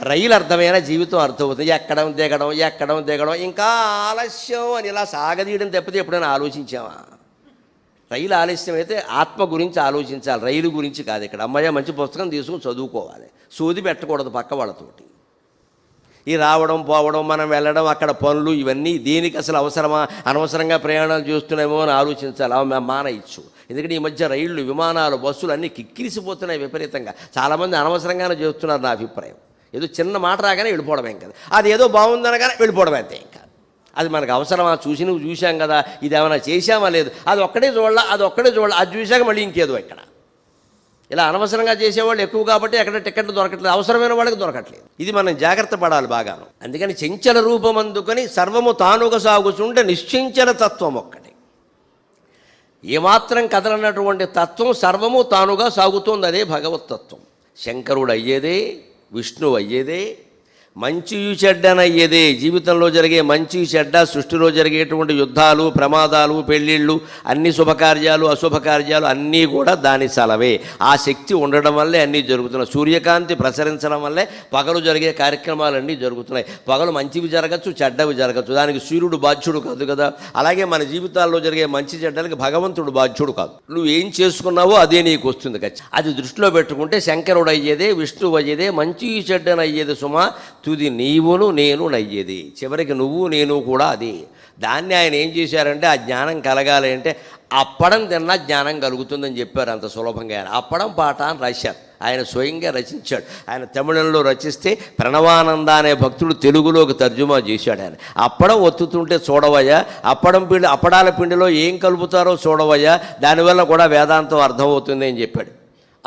రైలు అర్థమైన జీవితం అర్థమవుతుంది. ఎక్కడం దిగడం ఎక్కడం దిగడం ఇంకా ఆలస్యం అని ఇలా సాగదీయడం తప్పితే ఎప్పుడైనా ఆలోచించామా రైలు ఆలస్యం అయితే ఆత్మ గురించి ఆలోచించాలి. రైలు గురించి కాదు ఇక్కడ. అమ్మయ్య మంచి పుస్తకం తీసుకుని చదువుకోవాలి. సోది పెట్టకూడదు పక్క వాళ్ళతోటి. ఈ రావడం పోవడం మనం వెళ్ళడం అక్కడ పనులు ఇవన్నీ దేనికి అసలు అవసరమా? అనవసరంగా ప్రయాణాలు చేస్తున్నామో అని ఆలోచించాలి. అవి మా- ఇచ్చు. ఎందుకంటే ఈ మధ్య రైళ్ళు విమానాలు బస్సులు అన్నీ కిక్కిరిసిపోతున్నాయి విపరీతంగా. చాలామంది అనవసరంగానే చేస్తున్నారు నా అభిప్రాయం. ఏదో చిన్న మాట రాగానే వెళ్ళిపోవడమేం కాదు అది ఏదో బాగుందనగానే వెళ్ళిపోవడం అంతే ఇంకా. అది మనకు అవసరమా? చూసి నువ్వు చూసాం కదా ఇది ఏమైనా చేశామా లేదు? అది ఒక్కడే చూడాల అది ఒక్కడే చూడాలి అది చూశాక మళ్ళీ ఇంకేదో ఇక్కడ. ఇలా అనవసరంగా చేసేవాళ్ళు ఎక్కువ కాబట్టి ఎక్కడ టికెట్లు దొరకట్లేదు అవసరమైన వాళ్ళకి దొరకట్లేదు. ఇది మనం జాగ్రత్త పడాలి బాగాను. అందుకని చెంచల రూపం అందుకొని సర్వము తానుగా సాగుతుంటే నిశ్చించల తత్వం ఒక్కటి. ఏమాత్రం కదలనటువంటి తత్వం సర్వము తానుగా సాగుతోంది అదే భగవతత్వం శంకరుడు అయ్యేదే విష్ణువు అయ్యేదే మంచి చెడ్డనయ్యేదే జీవితంలో జరిగే మంచి చెడ్డ సృష్టిలో జరిగేటువంటి యుద్ధాలు ప్రమాదాలు పెళ్ళిళ్ళు అన్ని శుభకార్యాలు అశుభకార్యాలు అన్నీ కూడా దాని సెలవే. ఆ శక్తి ఉండడం వల్లే అన్నీ జరుగుతున్నాయి. సూర్యకాంతి ప్రసరించడం వల్లే పగలు జరిగే కార్యక్రమాలన్నీ జరుగుతున్నాయి. పగలు మంచివి జరగచ్చు చెడ్డవి జరగచ్చు. దానికి సూర్యుడు బాధ్యుడు కాదు కదా. అలాగే మన జీవితాల్లో జరిగే మంచి చెడ్డలకి భగవంతుడు బాధ్యుడు కాదు. నువ్వు ఏం చేసుకున్నావో అదే నీకు వస్తుంది ఖచ్చితంగా. అది దృష్టిలో పెట్టుకుంటే శంకరుడు అయ్యేదే విష్ణువు అయ్యేదే మంచి చెడ్డనయ్యేది సుమా. తుది నీవును నేను నయ్యేది. చివరికి నువ్వు నేను కూడా అది. దాన్ని ఆయన ఏం చేశారంటే ఆ జ్ఞానం కలగాలి అంటే అప్పడం తిన్నా జ్ఞానం కలుగుతుందని చెప్పారు అంత సులభంగా ఆయన. అప్పడం పాట అని రాశారు. ఆయన స్వయంగా రచించాడు. ఆయన తమిళంలో రచిస్తే ప్రణవానంద అనే భక్తుడు తెలుగులోకి తర్జుమా చేశాడు ఆయన. అప్పడం ఒత్తుతుంటే చూడవయ్యా అప్పడం పిండి అప్పడాల పిండిలో ఏం కలుపుతారో చూడవయ్యా దానివల్ల కూడా వేదాంతం అర్థమవుతుంది అని చెప్పాడు.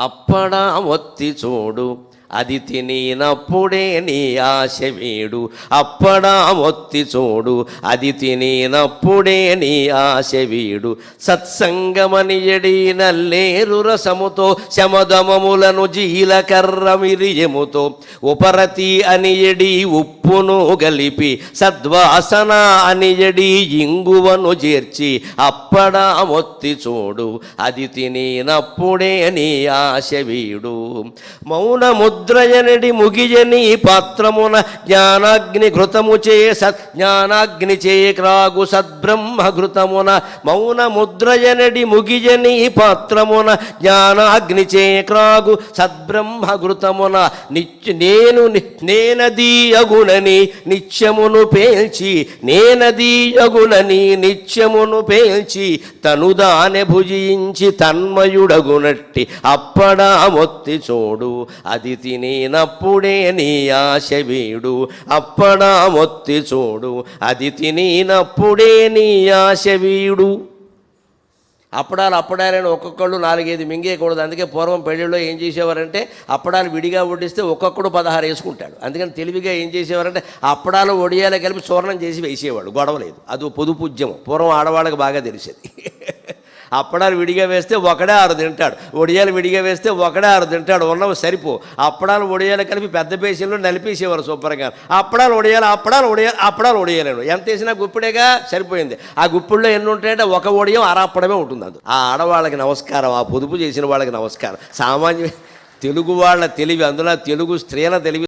అప్పడం ఒత్తి చూడు అది తినినప్పుడే నీ ఆశ వీడు అప్పడా ఒత్తి చూడు. అది తినినప్పుడే నీ ఆశ వీడు సత్సంగమని ఎడి నల్లేరు రసముతో శమదమములను జీలకర్ర మిరియముతో. ఉపరతి అని ఎడి ఉప్పును గలిపి సద్వాసన అని ఎడి ఇంగువను చేర్చి అప్పడా ఒత్తి చూడు. అది తినినప్పుడే నీ ఆశ వీడు. మౌనము ముద్రయనడి ముగియని పాత్రమున జ్ఞానాగ్ని ఘృతము చే సత్ జ్ఞానాగ్ని చే క్రాగు సద్బ్రహ్మ ఘృతమున మౌన ముద్రయనడి ముగియని పాత్రమున జ్ఞానాగ్ని చే క్రాగు సద్బ్రహ్మ ఘృతమున నిత్య నేను ని- నేనది అగుణని నిత్యమును పేల్చి నేనది అగుణని నిత్యమును పేల్చి తనుదానె భుజించి తన్మయుడగునట్టి అప్పడా మొత్తి చూడు అది తినినప్పుడే నీ ఆశ వీడు అప్పడా మొత్తి చూడు. అది తినినప్పుడే నీ ఆశ వీడు. అప్పడాలు అప్పడాలని ఒక్కొక్కళ్ళు నాలుగైదు మింగేయకూడదు. అందుకే పూర్వం పెళ్ళిలో ఏం చేసేవారంటే అప్పడాలు విడిగా వడ్డిస్తే ఒక్కొక్కడు పదహారు వేసుకుంటాడు. అందుకని తెలివిగా ఏం చేసేవారంటే అప్పడాలు ఒడియాలు కలిపి చూర్ణం చేసి వేసేవాడు. గొడవ లేదు. అది పొదుపు ఉద్యమం పూర్వం ఆడవాళ్ళకి బాగా తెలిసేది. అప్పడాలు విడిగా వేస్తే ఒకడే ఆరు తింటాడు. ఒడియాలు విడిగా వేస్తే ఒకడే ఆరు తింటాడు. ఉన్నవి సరిపో. అప్పడాలు ఒడియాలు కలిపి పెద్ద పేషన్లో నలిపేసేవారు శుభ్రంగా. అప్పడాలు ఒడియాలు అప్పడాలు ఒడియాలు అప్పడాలు ఒడియాలేను. ఎంత వేసినా గుప్పిడేగా సరిపోయింది. ఆ గుప్పిల్లో ఎన్ని ఉంటాయంటే ఒక ఒడియం అరప్పడమే ఉంటుంది అది ఆ ఆడవాళ్ళకి నమస్కారం ఆ పొదుపు చేసిన వాళ్ళకి నమస్కారం. సామాన్య తెలుగు వాళ్ళ తెలివి అందులో తెలుగు స్త్రీల తెలివి